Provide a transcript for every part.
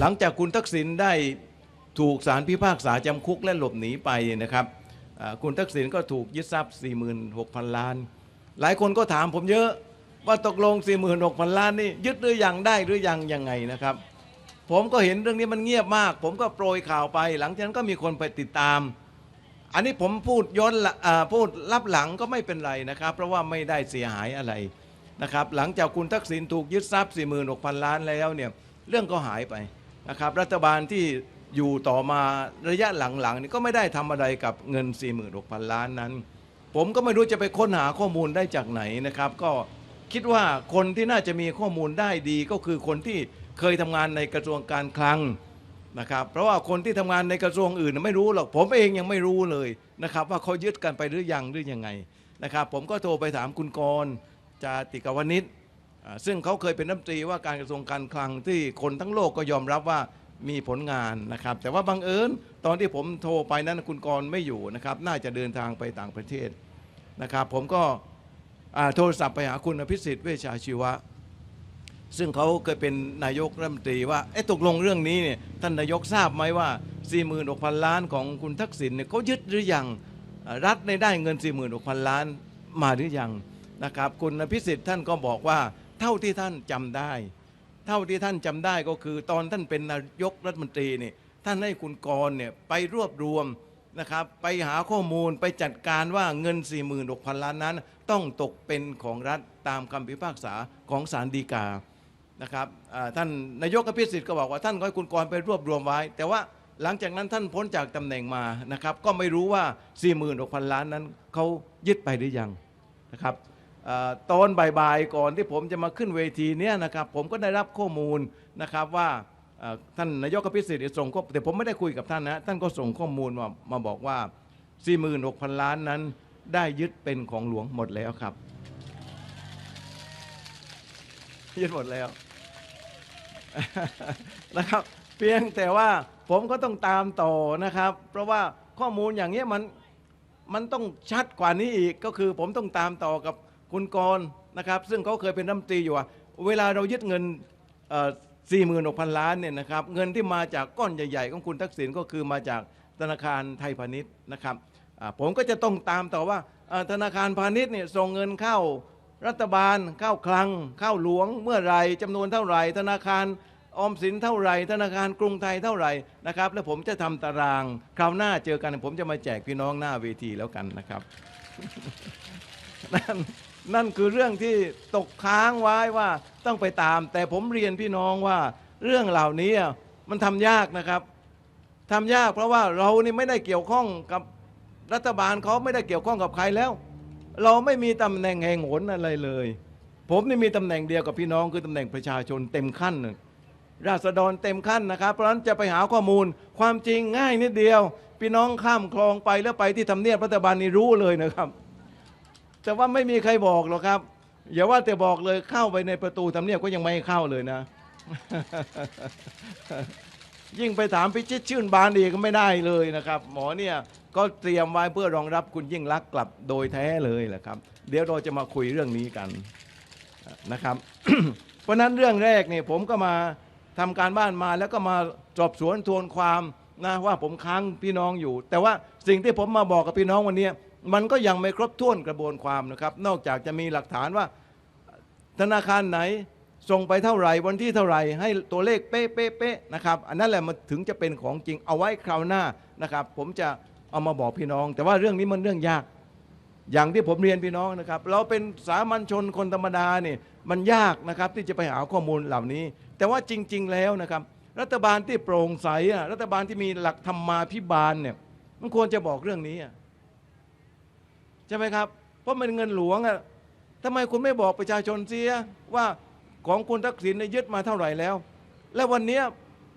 หลังจากคุณทักษิณได้ถูกศาลพิพากษาจำคุกและหลบหนีไปนะครับคุณทักษิณก็ถูกยึดทรัพย์ 46,000 ล้าน หลายคนก็ถามผมเยอะว่าตกลง 46,000 ล้านนี่ยึดหรือยังได้หรือยังยังไงนะครับ ผมก็เห็นเรื่องนี้มันเงียบมาก ผมก็โปรยข่าวไป หลังจากนั้นก็มีคนไปติดตาม อันนี้ผมพูดย้อนอพูดรับหลังก็ไม่เป็นไรนะครับ เพราะว่าไม่ได้เสียหายอะไรนะครับ หลังจากคุณทักษิณถูกยึดทรัพย์ 46,000 ล้านแล้วเนี่ยเรื่องก็หายไป นะครับรัฐบาลที่อยู่ต่อมาระยะหลังๆนี่ก็ไม่ได้ทำอะไรกับเงิน 46,000 ล้านนั้น ผมก็ไม่รู้จะไปค้นหาข้อมูลได้จากไหนนะครับ ก็คิดว่าคนที่น่าจะมีข้อมูลได้ดีก็คือคนที่เคยทำงานในกระทรวงการคลังนะครับ เพราะว่าคนที่ทำงานในกระทรวงอื่นไม่รู้หรอกผมเองยังไม่รู้เลยนะครับ ว่าเขายึดกันไปหรือยังหรือยังไงนะครับ ผมก็โทรไปถามคุณกรณ์จาติกวนิช ซึ่งเขาเคยเป็นรัฐมนตรีว่าการกระทรวงการคลังที่คนทั้งโลกก็ยอมรับว่ามีผลงานนะครับ แต่ว่าบังเอิญตอนที่ผมโทรไปนั้นคุณกรไม่อยู่นะครับ น่าจะเดินทางไปต่างประเทศนะครับ ผมก็โทรศัพท์ไปหาคุณอภิสิทธิ์เวชาชีวะ ซึ่งเขาเคยเป็นนายกรัฐมนตรีว่าเอ๊ะตกลงเรื่องนี้เนี่ยท่านนายกทราบไหมว่า 46,000 ล้านของคุณทักษิณเนี่ยเขายึดหรือยังรัฐในได้เงิน 46,000 ล้านมาหรือยังนะครับ คุณพิสิทธิ์ท่านก็บอกว่า เท่าที่ท่านจำได้ เท่าที่ท่านจำได้ก็คือตอนท่านเป็นนายกรัฐมนตรีเนี่ยท่านให้คุณกรเนี่ยไปรวบรวมนะครับไปหาข้อมูลไปจัดการว่าเงิน 46,000 ล้านนั้น ต้องตกเป็นของรัฐตามคำพิพากษาของศาลฎีกานะครับท่านนายกอภิสิทธิ์ก็บอกว่าท่านก็ให้คุณกรไปรวบรวมไว้ แต่ว่าหลังจากนั้นท่านพ้นจากตำแหน่งมานะครับ ก็ไม่รู้ว่า 46,000 ล้านนั้นเขายึดไปหรือยังนะครับ ตอนบ่ายๆก่อนที่ผมจะมาขึ้นเวทีเนี้ยนะครับผมก็ได้รับข้อมูลนะครับว่าท่านนายกอภิสิทธิ์ส่งข้อแต่ผมไม่ได้คุยกับท่านนะท่านก็ส่งข้อมูลมามาบอกว่า 46,000 ล้านนั้นได้ยึดเป็นของหลวงหมดแล้วครับ ยึดหมดแล้วนะครับเพียงแต่ว่าผมก็ต้องตามต่อนะครับ เพราะว่าข้อมูลอย่างเงี้ยมันมันต้องชัดกว่านี้อีกก็คือผมต้องตามต่อกับ คุณกรนะครับ ซึ่งเขาเคยเป็นรัฐมนตรีอยู่อะเวลาเรายึดเงินสี่หมื่นหกพันล้านเนี่ยนะครับ เงินที่มาจากก้อนใหญ่ ๆ ของคุณทักษิณก็คือมาจากธนาคารไทยพาณิชย์นะครับผมก็จะต้องตามต่อว่าธนาคารพาณิชย์เนี่ยส่งเงินเข้ารัฐบาลเข้าคลังเข้าหลวงเมื่อไรจำนวนเท่าไหร่ ธนาคารออมสินเท่าไหร่ ธนาคารกรุงไทยเท่าไหร่นะครับ แล้วผมจะทำตารางคราวหน้าเจอกันผมจะมาแจกพี่น้องหน้าเวทีแล้วกันนะครับ นั่นคือเรื่องที่ตกค้างไว้ว่าต้องไปตาม แต่ผมเรียนพี่น้องว่าเรื่องเหล่านี้มันทำยากนะครับทำยากเพราะว่าเรานี่ไม่ได้เกี่ยวข้องกับรัฐบาลเขาไม่ได้เกี่ยวข้องกับใครแล้ว เราไม่มีตำแหน่งแห่งหนอะไรเลย ผมนี่มีตำแหน่งเดียวกับพี่น้องคือตำแหน่งประชาชนเต็มขั้นราษฎรเต็มขั้นนะครับ เพราะฉะนั้นจะไปหาข้อมูลความจริงง่ายนิดเดียว พี่น้องข้ามคลองไปแล้วไปที่ทำเนียบรัฐบาลนี่รู้เลยนะครับ แต่ว่าไม่มีใครบอกหรอกครับ อย่าว่าแต่บอกเลยเข้าไปในประตูทำเนียบก็ยังไม่เข้าเลยนะ ยิ่งไปถามพิชิตชื่นบานอีกก็ไม่ได้เลยนะครับ หมอเนี่ยก็เตรียมไว้เพื่อรองรับคุณยิ่งรักกลับโดยแท้เลยแหละครับ เดี๋ยวเราจะมาคุยเรื่องนี้กันนะครับ เพราะฉะนั้นเรื่องแรกเนี่ยผมก็มาทำการบ้านมาแล้วก็มาสอบสวนทวนความนะว่าผมค้างพี่น้องอยู่ แต่ว่าสิ่งที่ผมมาบอกกับพี่น้องวันนี้ มันก็ยังไม่ครบถ้วนกระบวนความนะครับ นอกจากจะมีหลักฐานว่า ธนาคารไหนส่งไปเท่าไหร่วันที่เท่าไหร่ให้ตัวเลขเป๊ะเป๊ะเป๊ะนะครับ อันนั้นแหละมันถึงจะเป็นของจริงเอาไว้คราวหน้านะครับ ผมจะเอามาบอกพี่น้อง แต่ว่าเรื่องนี้มันเรื่องยาก อย่างที่ผมเรียนพี่น้องนะครับ เราเป็นสามัญชนคนธรรมดาเนี่ยมันยากนะครับที่จะไปหาข้อมูลเหล่านี้ แต่ว่าจริง ๆ แล้วนะครับ รัฐบาลที่โปร่งใสอะรัฐบาลที่มีหลักธรรมาภิบาลเนี่ยมันควรจะบอกเรื่องนี้อะ ใช่ไหมครับ เพราะมันเงินหลวงอะทำไมคุณไม่บอกประชาชนเสียว่าของคุณทักษิณเนี่ยยึดมาเท่าไหร่แล้ว และวันนี้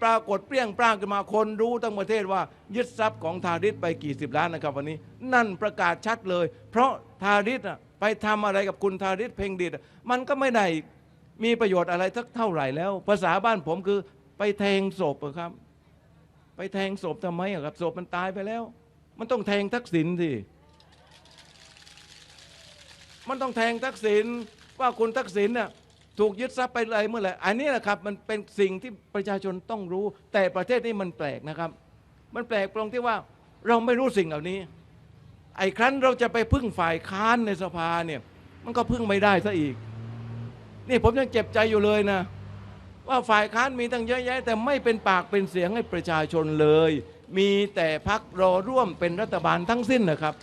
ปรากฏเปรี้ยงปร้างขึ้นมาคนรู้ทั้งประเทศว่ายึดทรัพย์ของทาริสไปกี่สิบล้านนะครับวันนี้ นั่นประกาศชัดเลย เพราะทาริสอะไปทำอะไรกับคุณทาริสเพ่งดิตอะมันก็ไม่ได้มีประโยชน์อะไรสักเท่าไหร่แล้ว ภาษาบ้านผมคือไปแทงศพครับ ไปแทงศพทำไมอะครับศพมันตายไปแล้ว มันต้องแทงทักษิณสิ มันต้องแทงทักษิณว่าคุณทักษิณน่ะถูกยึดทรัพย์ไปเลยเมื่อไหร่อันนี้แหละครับมันเป็นสิ่งที่ประชาชนต้องรู้ แต่ประเทศนี้มันแปลกนะครับ มันแปลกตรงที่ว่าเราไม่รู้สิ่งเหล่านี้ ไอ้ครั้นเราจะไปพึ่งฝ่ายค้านในสภาเนี่ยมันก็พึ่งไม่ได้ซะอีก นี่ผมยังเจ็บใจอยู่เลยนะ ว่าฝ่ายค้านมีตั้งเยอะแยะ แต่ไม่เป็นปากเป็นเสียงให้ประชาชนเลย มีแต่พักรอร่วมเป็นรัฐบาลทั้งสิ้นนะครับ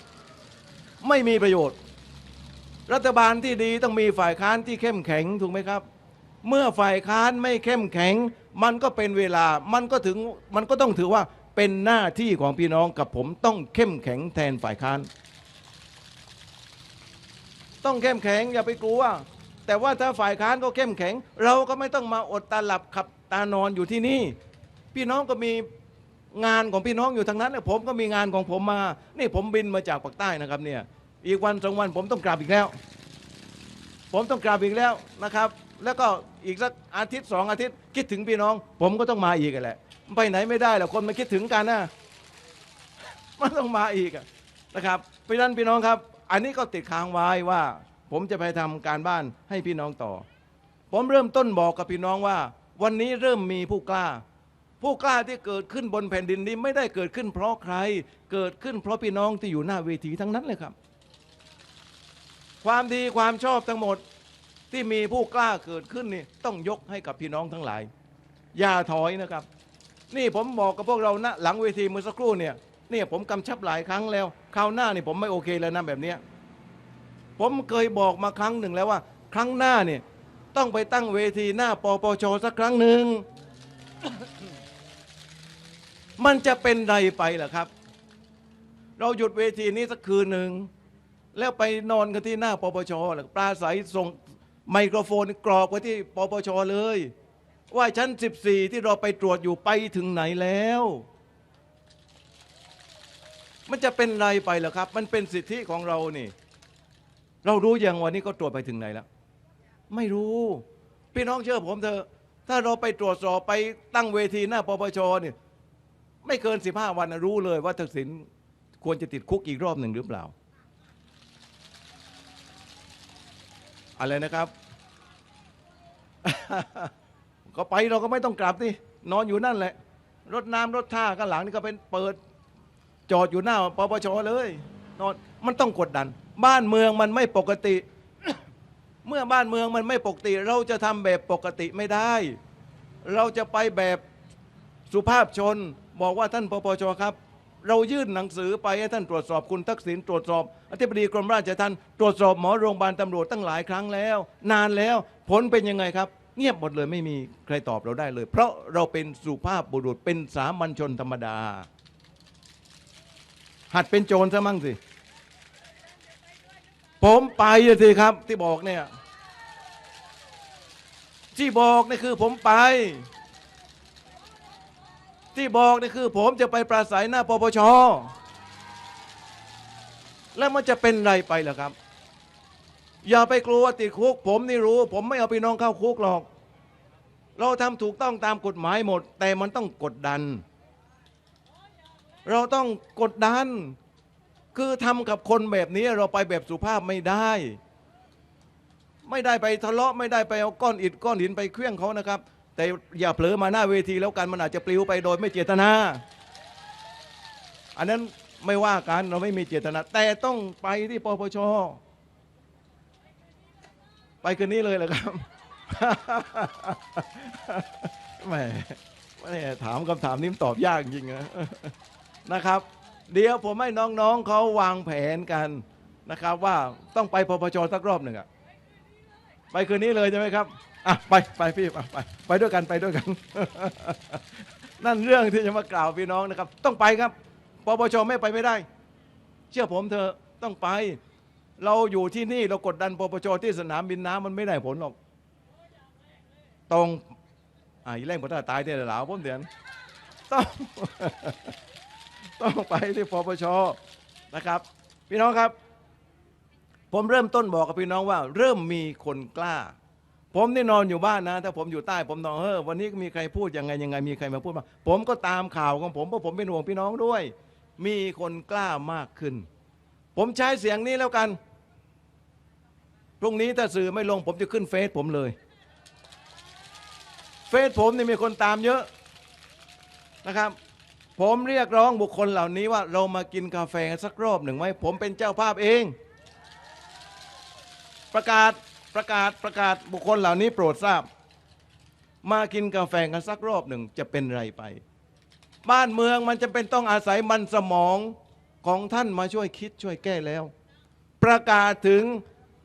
ไม่มีประโยชน์ รัฐบาลที่ดีต้องมีฝ่ายค้านที่เข้มแข็งถูกไหมครับ เมื่อฝ่ายค้านไม่เข้มแข็ง มันก็เป็นเวลามันก็ถึงมันก็ต้องถือว่าเป็นหน้าที่ของพี่น้องกับผมต้องเข้มแข็งแทนฝ่ายค้าน ต้องเข้มแข็งอย่าไปกลัว แต่ว่าถ้าฝ่ายค้านก็เข้มแข็ง เราก็ไม่ต้องมาอดตาหลับขับตานอนอยู่ที่นี่ พี่น้องก็มีงานของพี่น้องอยู่ทางนั้นผมก็มีงานของผมมา นี่ผมบินมาจากปากใต้นะครับเนี่ย อีกวันสองวันผมต้องกลับอีกแล้ว ผมต้องกลับอีกแล้วนะครับ แล้วก็อีกสักอาทิตย์สองอาทิตย์คิดถึงพี่น้อง ผมก็ต้องมาอีกแหละไปไหนไม่ได้หรอกคนมาคิดถึงกันนะมันต้องมาอีกนะครับเพราะนั้นพี่น้องครับ อันนี้ก็ติดค้างไว้ว่า ผมจะไปทำการบ้านให้พี่น้องต่อ ผมเริ่มต้นบอกกับพี่น้องว่า วันนี้เริ่มมีผู้กล้า ผู้กล้าที่เกิดขึ้นบนแผ่นดินนี้ไม่ได้เกิดขึ้นเพราะใคร เกิดขึ้นเพราะพี่น้องที่อยู่หน้าเวทีทั้งนั้นเลยครับ ความดีความชอบทั้งหมดที่มีผู้กล้าเกิดขึ้นนี่ต้องยกให้กับพี่น้องทั้งหลาย อย่าถอยนะครับ นี่ผมบอกกับพวกเราณหลังเวทีเมื่อสักครู่เนี่ยเนี่ยผมกำชับหลายครั้งแล้วคราวหน้านี่ผมไม่โอเคแล้วนะแบบนี้ผมเคยบอกมาครั้งหนึ่งแล้วว่า ครั้งหน้าเนี่ยต้องไปตั้งเวทีหน้าปปชสักครั้งหนึ่งมันจะเป็นไรไปล่ะครับ เราหยุดเวทีนี้สักคืนหนึ่ง แล้วไปนอนกันที่หน้าปปชปลาใสส่งไมโครโฟนกรอกไว้ที่ปปชเลย ว่าชั้น 14 ที่เราไปตรวจอยู่ไปถึงไหนแล้ว มันจะเป็นไรไปหรอครับ มันเป็นสิทธิของเรานี่ เรารู้อย่างวันนี้ก็ตรวจไปถึงไหนแล้วไม่รู้ พี่น้องเชื่อผมเถอะถ้าเราไปตรวจสอบไปตั้งเวทีหน้าปปชเนี่ยไม่เกิน 15 วันนะรู้เลยว่าทักษิณควรจะติดคุกอีกรอบหนึ่งหรือเปล่า อะไรนะครับ ก็ไปเราก็ไม่ต้องกลับที่นอนอยู่นั่นแหละ รถน้ำรถท่าข้างหลังนี่ก็เป็นเปิด จอดอยู่หน้าปปชเลยนอนมันต้องกดดัน บ้านเมืองมันไม่ปกติ เมื่อบ้านเมืองมันไม่ปกติ เราจะทำแบบปกติไม่ได้ เราจะไปแบบสุภาพชน บอกว่าท่านปปชครับ เรายื่นหนังสือไปให้ท่านตรวจสอบคุณทักษิณตรวจสอบอธิบดีกรมราชทัณฑ์ตรวจสอบหมอโรงพยาบาลตำรวจตั้งหลายครั้งแล้ว นานแล้วผลเป็นยังไงครับ เงียบหมดเลยไม่มีใครตอบเราได้เลย เพราะเราเป็นสุภาพบุรุษเป็นสามัญชนธรรมดา หัดเป็นโจรซะมั่งสิ ผมไปสิครับที่บอกเนี่ยที่บอกนี่คือผมไป ที่บอกนี่คือผมจะไปปราศัยหน้าปปช แล้วมันจะเป็นไรไปล่ะครับ อย่าไปกลัวติดคุก ผมนี่รู้ ผมไม่เอาพี่น้องเข้าคุกหรอก เราทำถูกต้องตามกฎหมายหมด แต่มันต้องกดดัน เราต้องกดดัน คือทำกับคนแบบนี้เราไปแบบสุภาพไม่ได้ ไม่ได้ไปทะเลาะไม่ได้ไปเอาก้อนอิฐก้อนหินไปเคลื่องเขานะครับ แต่อย่าเผลอมาหน้าเวทีแล้วกันมันอาจจะปลิวไปโดยไม่เจตนา อันนั้นไม่ว่ากันเราไม่มีเจตนา แต่ต้องไปที่ปปชไปคืนนี้เลยเหรอครับแหมแหมถามคำถามนี้ตอบยากจริงนะนะครับ เดี๋ยวผมให้น้องๆเขาวางแผนกันนะครับ ว่าต้องไปปปชสักรอบหนึ่งอะไปคืนนี้เลยใช่ไหมครับ อะไปไปพี่ไปไปไปด้วยกันไปด้วยกัน นั่นเรื่องที่จะมากล่าวพี่น้องนะครับ ต้องไปครับปปชไม่ไปไม่ได้ เชื่อผมเถอะต้องไป เราอยู่ที่นี่เรากดดันปปชที่สนามบินน้ำมันไม่ได้ผลหรอกตรงอ่าอีแรงพอตาตายเนี่ยเหลาผมเดือนต้องต้องไปที่ปปชนะครับ พี่น้องครับ ผมเริ่มต้นบอกกับพี่น้องว่า เริ่มมีคนกล้า ผมนี่นอนอยู่บ้านนะ ถ้าผมอยู่ใต้ผมนอนเออวันนี้มีใครพูดยังไงยังไง มีใครมาพูดมาผมก็ตามข่าวของผมเพราะผมเป็นห่วงพี่น้องด้วย มีคนกล้ามากขึ้น ผมใช้เสียงนี้แล้วกันพรุ่งนี้ถ้าสื่อไม่ลงผมจะขึ้นเฟซผมเลย เฟซผมนี่มีคนตามเยอะนะครับ ผมเรียกร้องบุคคลเหล่านี้ว่าเรามากินกาแฟสักรอบหนึ่งไหมผมเป็นเจ้าภาพเอง ประกาศ ประกาศประกาศบุคคลเหล่านี้โปรดทราบ มากินกาแฟกันสักรอบหนึ่งจะเป็นไรไป บ้านเมืองมันจะเป็นต้องอาศัยมันสมองของท่านมาช่วยคิดช่วยแก้แล้ว ประกาศถึง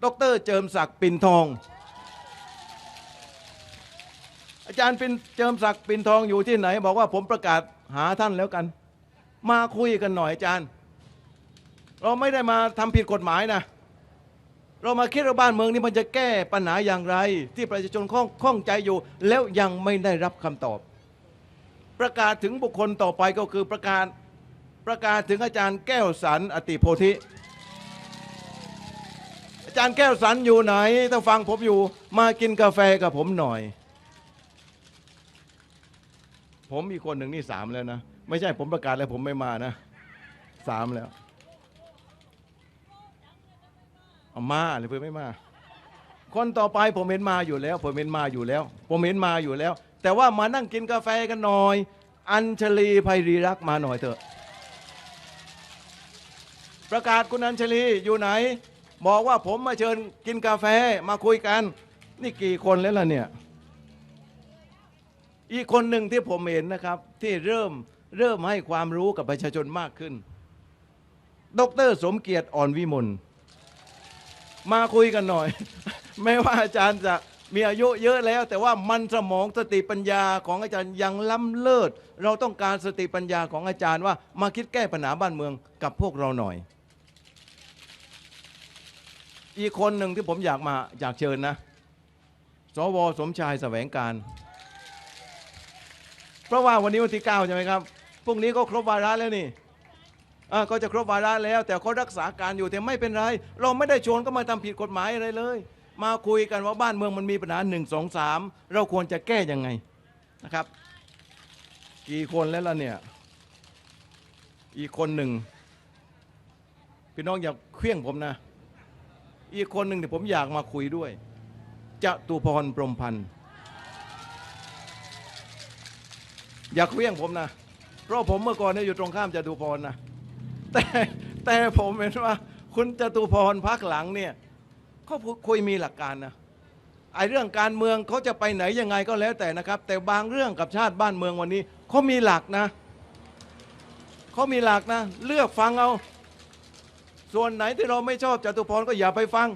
ดรเจิมศักดิ์ปิ่นทอง อาจารย์ปินเจิมศักดิ์ปิ่นทองอยู่ที่ไหน บอกว่าผมประกาศหาท่านแล้วกัน มาคุยกันหน่อยอาจารย์ เราไม่ได้มาทำผิดกฎหมายนะ เรามาคิดว่าบ้านเมืองนี้มันจะแก้ปัญหาอย่างไร ที่ประชาชนข้องข้องใจอยู่ แล้วยังไม่ได้รับคำตอบ ประกาศถึงบุคคลต่อไปก็คือประกาศประกาศถึงอาจารย์แก้วสันอติโพธิอาจารย์แก้วสันอยู่ไหนถ้าฟังผมอยู่มากินกาแฟกับผมหน่อย ผมมีคนหนึ่งนี่สามแล้วนะ ไม่ใช่ผมประกาศแล้วผมไม่มานะสามแล้วเอา มาหรือเพื่อไม่มา คนต่อไปผมเห็นมาอยู่แล้ว ผมเห็นมาอยู่แล้ว ผมเห็นมาอยู่แล้ว แต่ว่ามานั่งกินกาแฟกันหน่อย อัญชลีไพรีรักมาหน่อยเถอะ ประกาศคุณอัญชลีอยู่ไหน บอกว่าผมมาเชิญกินกาแฟมาคุยกัน นี่กี่คนแล้วล่ะเนี่ยอีกคนหนึ่งที่ผมเห็นนะครับ ที่เริ่มเริ่มให้ความรู้กับประชาชนมากขึ้น ดรสมเกียรติอ่อนวิมล มาคุยกันหน่อยแม้ว่าอาจารย์จะมีอายุเยอะแล้ว แต่ว่ามันสมองสติปัญญาของอาจารย์ยังล้ำเลิศ เราต้องการสติปัญญาของอาจารย์ว่ามาคิดแก้ปัญหาบ้านเมืองกับพวกเราหน่อย อีกคนหนึ่งที่ผมอยากมาอยากเชิญนะ สวสมชายแสวงการ เพราะว่าวันนี้วันที่9ใช่ไหมครับพรุ่งนี้ก็ครบวาระแล้วนี่ อ่าก็จะครบวาระแล้ว แต่เขารักษาการอยู่แต่ไม่เป็นไร เราไม่ได้ชวนก็มาทำผิดกฎหมายอะไรเลย มาคุยกันว่าบ้านเมืองมันมีปัญหาหนึ่งสองสามเราควรจะแก้ยังไงนะครับ กี่คนแล้วล่ะเนี่ย อีกคนหนึ่งพี่น้องอย่าเคลี้ยงผมนะ อีกคนหนึ่งที่ผมอยากมาคุยด้วยจะตุพรพรหมพันธ์อย่าเคลี้ยงผมนะ เพราะผมเมื่อก่อนเนี่ยอยู่ตรงข้ามจตุพรนะ แต่แต่ผมเห็นว่า คุณจตุพรพักหลังเนี่ยเขาคุยมีหลักการนะไอ้เรื่องการเมืองเขาจะไปไหนยังไงก็แล้วแต่นะครับ แต่บางเรื่องกับชาติบ้านเมืองวันนี้เขามีหลักนะเขามีหลักนะ เลือกฟังเอา ส่วนไหนที่เราไม่ชอบจตุพรก็อย่าไปฟัง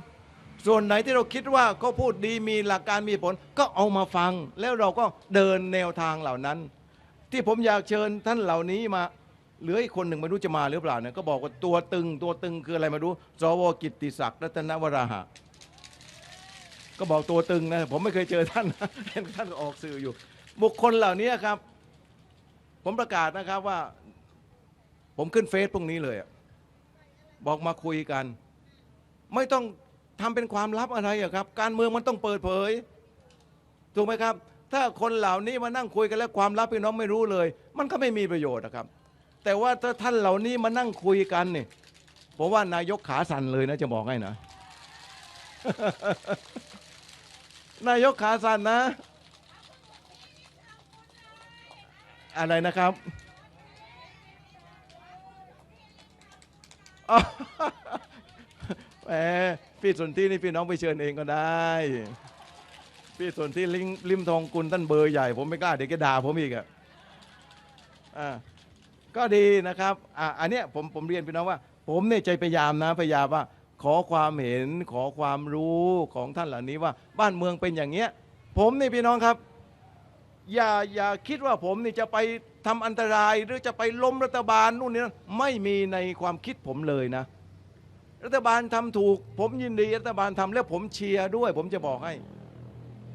ส่วนไหนที่เราคิดว่าเขาพูดดีมีหลักการมีผล ก็เอามาฟัง แล้วเราก็เดินแนวทางเหล่านั้น ที่ผมอยากเชิญท่านเหล่านี้มา เหลืออีกคนหนึ่งไม่รู้จะมาหรือเปล่าเนี่ยก็บอกว่าตัวตึงตัวตึงคืออะไรไมารู้สวกิตติศักดิ์รัตนวราหะ ก็บอกตัวตึงนะผมไม่เคยเจอท่านนะเห็นท่านก็ออกสื่ออยู่ บุคคลเหล่านี้ครับ ผมประกาศนะครับว่า ผมขึ้นเฟซพรุ่งนี้เลยบอกมาคุยกัน ไม่ต้องทำเป็นความลับอะไรอะครับ การเมืองมันต้องเปิดเผยถูกไหมครับ ถ้าคนเหล่านี้มานั่งคุยกันแล้วความลับพี่น้องไม่รู้เลย มันก็ไม่มีประโยชน์นะครับ แต่ว่าถ้าท่านเหล่านี้มานั่งคุยกันเนี่ยผมว่านายกขาสั่นเลยนะจะบอกให้นะ นายกขาสั่นนะ อะไรนะครับแหมพี่สนที่นี่พี่น้องไปเชิญเองก็ได้ พี่สนที่ลิมริมทองกุลท่านเบอร์ใหญ่ ผมไม่กล้าเดี๋ยวแกด่าผมอีกอะอ่า ก็ดีนะครับอ่าอันเนี้ยผมผมเรียนพี่น้องว่า ผมเนี่ยใจพยายามนะพยายามว่า ขอความเห็นขอความรู้ของท่านเหล่านี้ว่าบ้านเมืองเป็นอย่างเงี้ย ผมนี่พี่น้องครับ อย่าอย่าคิดว่าผมนี่จะไปทำอันตรายหรือจะไปล้มรัฐบาลนู่นนี่นั่นไม่มีในความคิดผมเลยนะ รัฐบาลทำถูก ผมยินดีรัฐบาลทำแล้วผมเชียร์ด้วย ผมจะบอกให้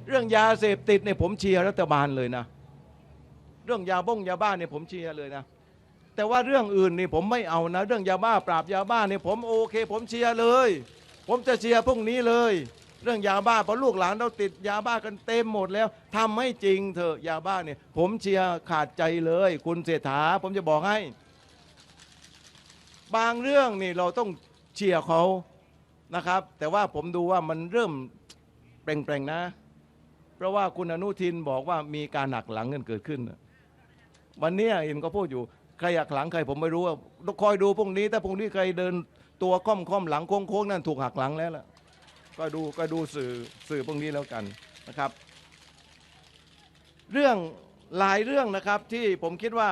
เรื่องยาเสพติดเนี่ยผมเชียร์รัฐบาลเลยนะ เรื่องยาบ้งยาบ้าเนี่ยผมเชียร์เลยนะ แต่ว่าเรื่องอื่นนี่ผมไม่เอานะ เรื่องยาบ้าปราบยาบ้าเนี่ยผมโอเค ผมเชียร์เลย ผมจะเชียร์พวกนี้เลย เรื่องยาบ้าเพราะลูกหลานเราติดยาบ้ากันเต็มหมดแล้วทำให้จริงเถอะยาบ้าเนี่ยผมเชียร์ขาดใจเลย คุณเศรษฐาผมจะบอกให้ บางเรื่องนี่เราต้องเชียร์เขานะครับ แต่ว่าผมดูว่ามันเริ่มเปล่งๆนะ เพราะว่าคุณอนุทินบอกว่ามีการหนักหลังกันเกิดขึ้น วันนี้เห็นก็พูดอยู่ ใครหักหลังใครผมไม่รู้ว่าต้องคอยดูพรุ่งนี้ ถ้าพรุ่งนี้ใครเดินตัวค่อมค่อมหลังโค้งโค้งนั่นถูกหักหลังแล้วล่ะก็ดูก็ดูสื่อสื่อพวกนี้แล้วกันนะครับ เรื่องหลายเรื่องนะครับที่ผมคิดว่า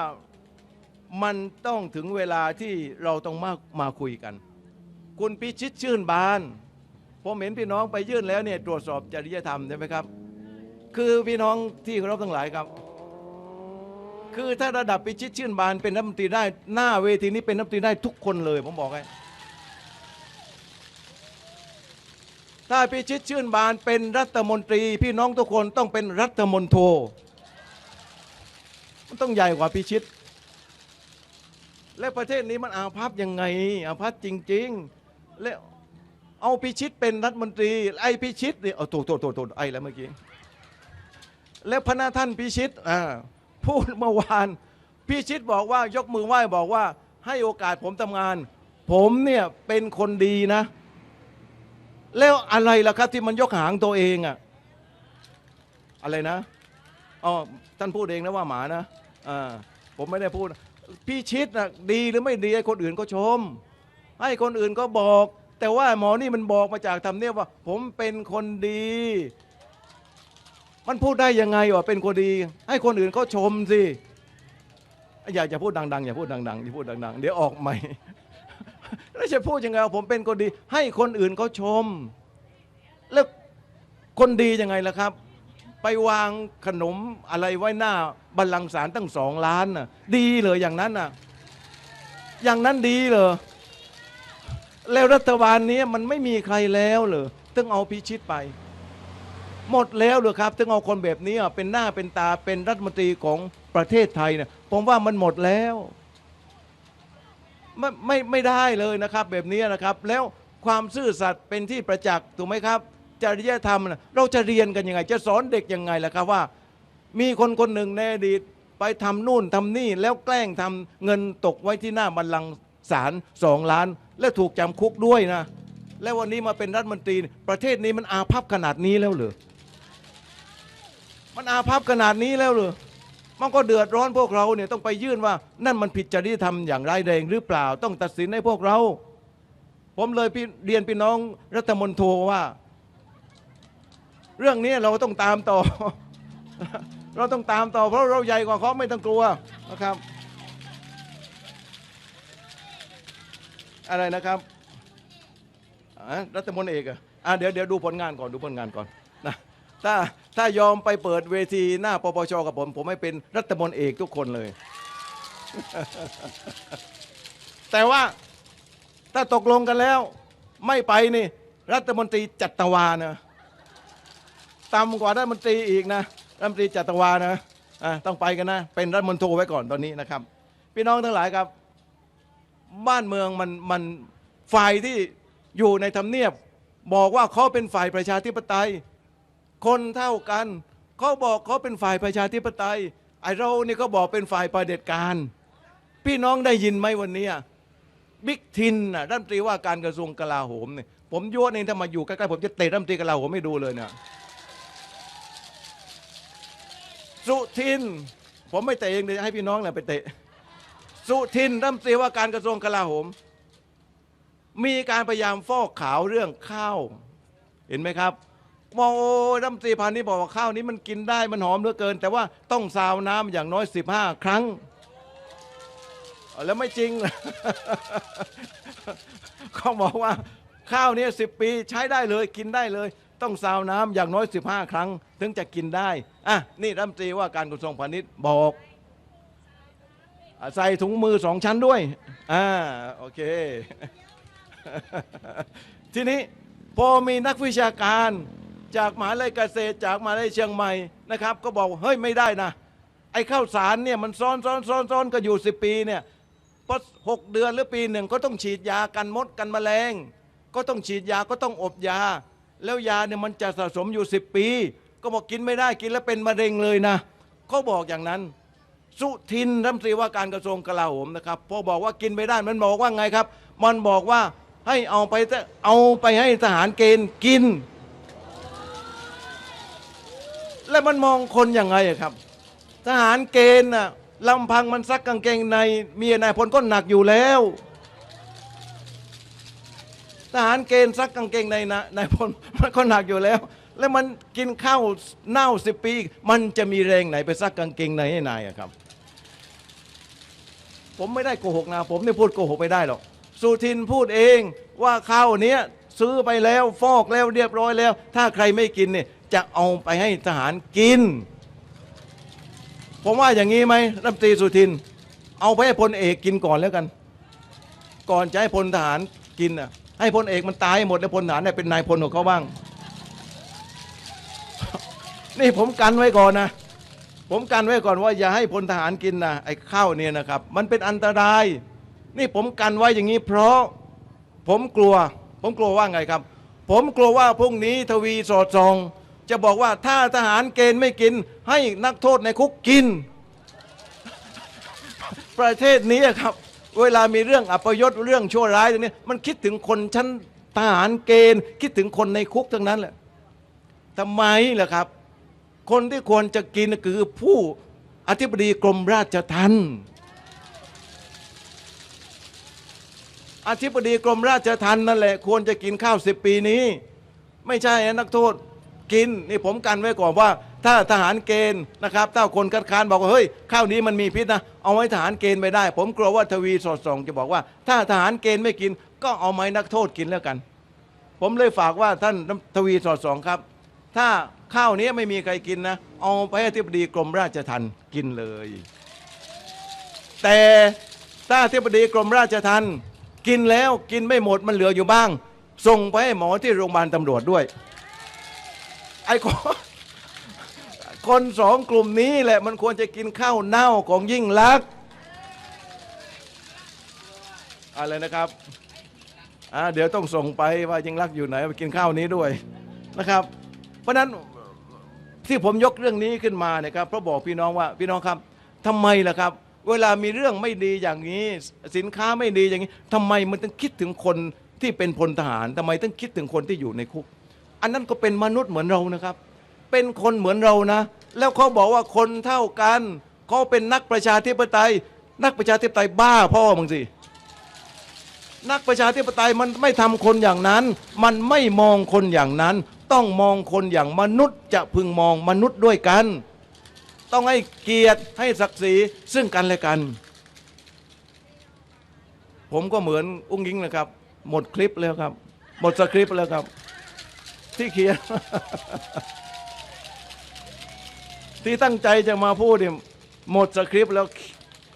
มันต้องถึงเวลาที่เราต้องมามาคุยกัน คุณพิชิตชื่นบานผมเห็นพี่น้องไปยื่นแล้วเนี่ยตรวจสอบจริยธรรมใช่ไหมครับ คือพี่น้องที่เคารพทั้งหลายครับ คือถ้าระดับพิชิตชื่นบานเป็นรัฐมนตรีได้หน้าเวทีนี้เป็นรัฐมนตรีได้ทุกคนเลยผมบอกให้ถ้าพิชิตชื่นบานเป็นรัฐมนตรี พี่น้องทุกคนต้องเป็นรัฐมนโทมันต้องใหญ่กว่าพิชิต และประเทศนี้มันอาภัพยังไง อาภัพจริง ๆ แล้วเอาพิชิตเป็นรัฐมนตรี ไอ้พิชิตเนี่ยเอาโถโถโถโถไอ้แล้วเมื่อกี้แล้วพระท่านพิชิตอ่า พูดเมื่อวานพิชิตบอกว่ายกมือไหว้บอกว่า ให้โอกาสผมทำงาน ผมเนี่ยเป็นคนดีนะ แล้วอะไรล่ะครับที่มันยกหางตัวเองอะอะไรนะอ๋อท่านพูดเองนะว่าหมานะอ่าผมไม่ได้พูด พี่ชิดนะดีหรือไม่ดีให้คนอื่นก็ชม ให้คนอื่นก็บอก แต่ว่าหมอนี่มันบอกมาจากทำเนียบว่า ผมเป็นคนดี มันพูดได้ยังไงวะเป็นคนดี ให้คนอื่นเขาชมสิอย่าอย่าพูดดังๆอย่าพูดดังๆอย่าพูดดังๆ เดี๋ยวออกใหม่แล้วจะพูดยังไงว่าผมเป็นคนดี ให้คนอื่นเขาชม แล้วคนดียังไงล่ะครับ ไปวางขนมอะไรไว้หน้าบัลลังก์ศาลตั้งสองล้านน่ะ ดีเลยอย่างนั้นน่ะ อย่างนั้นดีเหรอแล้วรัฐบาลนี้มันไม่มีใครแล้วเหรอต้องเอาพิชิตไป หมดแล้วเหรอครับต้องเอาคนแบบนี้เป็นหน้าเป็นตาเป็นรัฐมนตรีของประเทศไทยเนี่ยผมว่ามันหมดแล้วไม่ไม่ไม่ได้เลยนะครับ แบบนี้นะครับ แล้วความซื่อสัตย์เป็นที่ประจักษ์ถูกไหมครับจริยธรรมนะเราจะเรียนกันยังไง จะสอนเด็กยังไงล่ะครับว่า มีคนคนหนึ่งในอดีตไปทำนู่นทำนี่แล้วแกล้งทำเงินตกไว้ที่หน้าบัลลังก์ศาลสองล้าน แล้วถูกจำคุกด้วยนะ แล้ววันนี้มาเป็นรัฐมนตรี ประเทศนี้มันอาภัพขนาดนี้แล้วเหรอ มันอาภัพขนาดนี้แล้วเหรอมันก็เดือดร้อนพวกเราเนี่ยต้องไปยื่นว่า นั่นมันผิดจริยธรรมอย่างร้ายแรงหรือเปล่า ต้องตัดสินให้พวกเรา ผมเลยเรียนพี่น้องรัฐมนตรีว่า เรื่องนี้เราต้องตามต่อ เราต้องตามต่อ เพราะเราใหญ่กว่าเขาไม่ต้องกลัวนะครับ อะไรนะครับรัฐมนตรีเอกอะอะเดี๋ยวเดี๋ยวดูผลงานก่อนดูผลงานก่อน ถ้าถ้ายอมไปเปิดเวทีหน้าปปชกับผม ผมไม่เป็นรัฐมนตรีเอกทุกคนเลย แต่ว่าถ้าตกลงกันแล้ว ไม่ไปนี่ รัฐมนตรีจัตวานะต่ำกว่ารัฐมนตรีอีกนะรัฐมนตรีจัตวานะอะต้องไปกันนะ เป็นรัฐมนตรีไว้ก่อนตอนนี้นะครับ พี่น้องทั้งหลายครับ บ้านเมืองมันมันฝ่ายที่อยู่ในทำเนียบ บอกว่าเขาเป็นฝ่ายประชาธิปไตย คนเท่ากันเขาบอกเขาเป็นฝ่ายประชาธิปไตยไอเรานี่ก็บอกเป็นฝ่ายประเด็จการ พี่น้องได้ยินไหมวันนี้บิ๊กทินน่ะรัฐมนตรีว่าการกระทรวงกลาโหมเนี่ยผมยั่วเองถ้ามาอยู่ใกล้ๆผมจะเตะรัฐมนตรีกลาโหมไม่ดูเลยเนี่ยสุทิน ผมไม่เตะเองเลยให้พี่น้องแหละไปเตะ สุทินรัฐมนตรีว่าการกระทรวงกลาโหม มีการพยายามฟอกขาวเรื่องข้าว เห็นไหมครับ มองโอ้ยรัฐมนตรีพาณิชย์บอกว่าข้าวนี้มันกินได้มันหอมเหลือเกิน แต่ว่าต้องซาวน้ำอย่างน้อย 15 ครั้ง แล้วไม่จริง เขาบอกว่าข้าวนี้สิปีใช้ได้เลยกินได้เลย ต้องซาวน้ำอย่างน้อย 15 ครั้ง ถึงจะกินได้อะนี่รัฐมนตรีว่าการกระทรวงพาณิชย์บอกใส่ถุงมือสองชั้นด้วย อ่า โอเค ทีนี้พอมีนักวิชาการ จากมหาลัยเกษตรจากมหาลัยเชียงใหม่นะครับ ก็บอกเฮ้ยไม่ได้นะ ไอ้ข้าวสารเนี่ยมันซ้อนซ้อนซ้อนซ้อนก็อยู่สิปีเนี่ยพอหกเดือนหรือปีหนึ่งก็ต้องฉีดยากันมดกันแมลง ก็ต้องฉีดยาก็ต้องอบยา แล้วยาเนี่ยมันจะสะสมอยู่สิปี ก็บอกกินไม่ได้กินแล้วเป็นมะเร็งเลยนะเขาบอกอย่างนั้น สุทินรัฐมนตรีว่าการกระทรวงกลาโหมนะครับพอบอกว่ากินไม่ได้มันบอกว่าไงครับ มันบอกว่าให้เอาไปเอาไปให้ทหารเกณฑ์กิน แล้วมันมองคนยังไงอะครับ ทหารเกณฑ์น่ะลำพังมันซักกางเกงในเมียนายพลก็หนักอยู่แล้ว ทหารเกณฑ์ซักกางเกงในนะนายพลมันก็หนักอยู่แล้ว แล้วมันกินข้าวเน่าสิบปี มันจะมีแรงไหนไปซักกางเกงในให้นายอะครับ ผมไม่ได้โกหกนะผมไม่พูดโกหกไม่ได้หรอกสุทินพูดเองว่าข้าวเนี้ยซื้อไปแล้วฟอกแล้วเรียบร้อยแล้ว ถ้าใครไม่กินเนี่ย จะเอาไปให้ทหารกิน ผมว่าอย่างนี้ไหมรัฐมนตรีสุทิน เอาไปให้พลเอกกินก่อนแล้วกัน ก่อนจะให้พลทหารกินน่ะให้พลเอกมันตายให้หมดแล้วพลทหารเนี่ยเป็นนายพลของเขาบ้าง นี่ผมกันไว้ก่อนนะ ผมกันไว้ก่อนว่าอย่าให้พลทหารกินนะไอ้ข้าวเนี่ยนะครับ มันเป็นอันตราย นี่ผมกันไว้อย่างนี้ เพราะผมกลัว ผมกลัวว่าไงครับ ผมกลัวว่าพรุ่งนี้ทวีสอดส่อง จะบอกว่าถ้าทหารเกณฑ์ไม่กิน ให้นักโทษในคุกกิน ประเทศนี้ครับ เวลามีเรื่องอัปยศเรื่องชั่วร้ายตรงนี้มันคิดถึงคนชั้นทหารเกณฑ์ คิดถึงคนในคุกทั้งนั้นแหละทำไมล่ะครับ คนที่ควรจะกินคือผู้อธิบดีกรมราชทัณฑ์อธิบดีกรมราชทัณฑ์นั่นแหละ ควรจะกินข้าวสิบปีนี้ ไม่ใช่นะนักโทษ กินนี่ผมกันไว้ก่อนว่า ถ้าทหารเกณฑ์นะครับถ้าคนคัดค้านบอกว่าเฮ้ยข้าวนี้มันมีพิษนะ เอาไว้ทหารเกณฑ์ไม่ได้ ผมกลัวว่าทวีสอดส่องจะบอกว่า ถ้าทหารเกณฑ์ไม่กิน ก็เอาไม้นักโทษกินแล้วกัน ผมเลยฝากว่าท่านทวีสอดส่องครับ ถ้าข้าวนี้ไม่มีใครกินนะ เอาไปให้ที่ปดีกรมราชทัณฑ์กินเลย แต่ถ้าที่ปดีกรมราชทัณฑ์กินแล้วกินไม่หมดมันเหลืออยู่บ้าง ส่งไปให้หมอที่โรงพยาบาลตำรวจด้วย ไอ้คนคนสองกลุ่มนี้แหละมันควรจะกินข้าวเน่าของยิ่งลักษณ์อะไรนะครับอ่าเดี๋ยวต้องส่งไปว่ายิ่งลักษณ์อยู่ไหนไปกินข้าวนี้ด้วยนะครับ เพราะฉะนั้นที่ผมยกเรื่องนี้ขึ้นมาเนี่ยครับเพราะบอกพี่น้องว่าพี่น้องครับทำไมล่ะครับ เวลามีเรื่องไม่ดีอย่างนี้ สินค้าไม่ดีอย่างนี้ทำไมมันต้องคิดถึงคนที่เป็นพลทหารทำไมต้องคิดถึงคนที่อยู่ในคุก อันนั้นก็เป็นมนุษย์เหมือนเรานะครับ เป็นคนเหมือนเรานะ แล้วเขาบอกว่าคนเท่ากันเขาเป็นนักประชาธิปไตย นักประชาธิปไตยบ้าพ่อมึงสินักประชาธิปไตยมันไม่ทำคนอย่างนั้น มันไม่มองคนอย่างนั้น ต้องมองคนอย่างมนุษย์จะพึงมองมนุษย์ด้วยกัน ต้องให้เกียรติให้ศักดิ์ศรีซึ่งกันและกัน ผมก็เหมือนอุ้งยิงนะครับ หมดคลิปแล้วครับ หมดสคริปต์แล้วครับ ที่เขียน ที่ตั้งใจจะมาพูดเนี่ยหมดสคริปต์แล้ว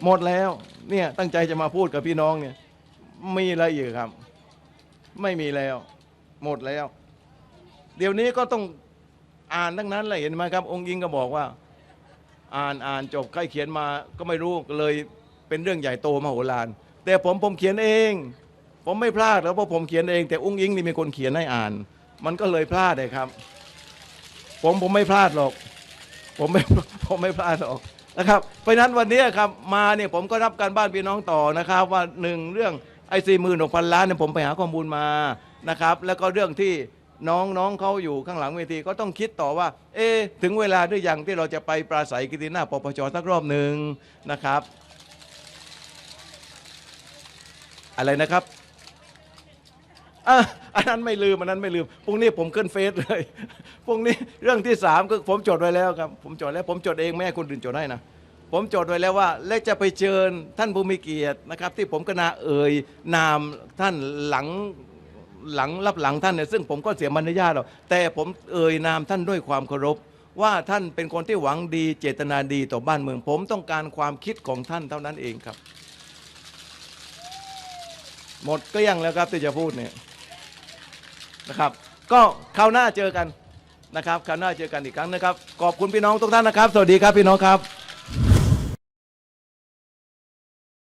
หมดแล้ว เนี่ยตั้งใจจะมาพูดกับพี่น้องเนี่ยมีอะไรอยู่ครับ ไม่มีแล้ว หมดแล้ว เดี๋ยวนี้ก็ต้องอ่านทั้งนั้นเลยเห็นไหมครับ องค์ยิงก็บอกว่า อ่านอ่านจบใครเขียนมาก็ไม่รู้เลยเป็นเรื่องใหญ่โตมโหฬารแต่ผมผมเขียนเอง ผมไม่พลาดแล้วเพราะผมเขียนเอง แต่องค์ยิงนี่มีคนเขียนให้อ่าน มันก็เลยพลาดเลยครับ ผมผมไม่พลาดหรอก ผมไม่ผมไม่พลาดหรอกนะครับเพราะนั้นวันนี้ครับมาเนี่ยผมก็รับการบ้านพี่น้องต่อนะครับ ว่าหนึ่งเรื่องไอ้สี่หมื่นหกพันล้านเนี่ยผมไปหาข้อมูลมานะครับ แล้วก็เรื่องที่น้องน้องเขาอยู่ข้างหลังเวทีก็ต้องคิดต่อว่า เอ๊ถึงเวลาหรือยังที่เราจะไปปราศัยกิติหน้าปปชสักรอบหนึ่งนะครับ อะไรนะครับอะ อันนั้นไม่ลืมอันนั้นไม่ลืมพรุ่งนี้ผมขึ้นเฟซเลยพรุ่งนี้เรื่องที่สามก็ผมจดไว้แล้วครับ ผมจดแล้วผมจดเองไม่ให้คนอื่นจดให้นะผมจดไว้แล้วว่า และจะไปเชิญท่านผู้มีเกียรตินะครับ ที่ผมกนาเอ่ยนามท่านหลังหลังรับหลังท่านเนี่ยซึ่งผมก็เสียมารยาทหรอกแต่ผมเอ่ยนามท่านด้วยความเคารพ ว่าท่านเป็นคนที่หวังดีเจตนาดีต่อบ้านเมือง ผมต้องการความคิดของท่านเท่านั้นเองครับ หมดเกลี้ยงแล้วครับที่จะพูดเนี่ย นะครับ ก็คราวหน้าเจอกันนะครับคราวหน้าเจอกันอีกครั้งนะครับ ขอบคุณพี่น้องทุกท่านนะครับ สวัสดีครับพี่น้องครับ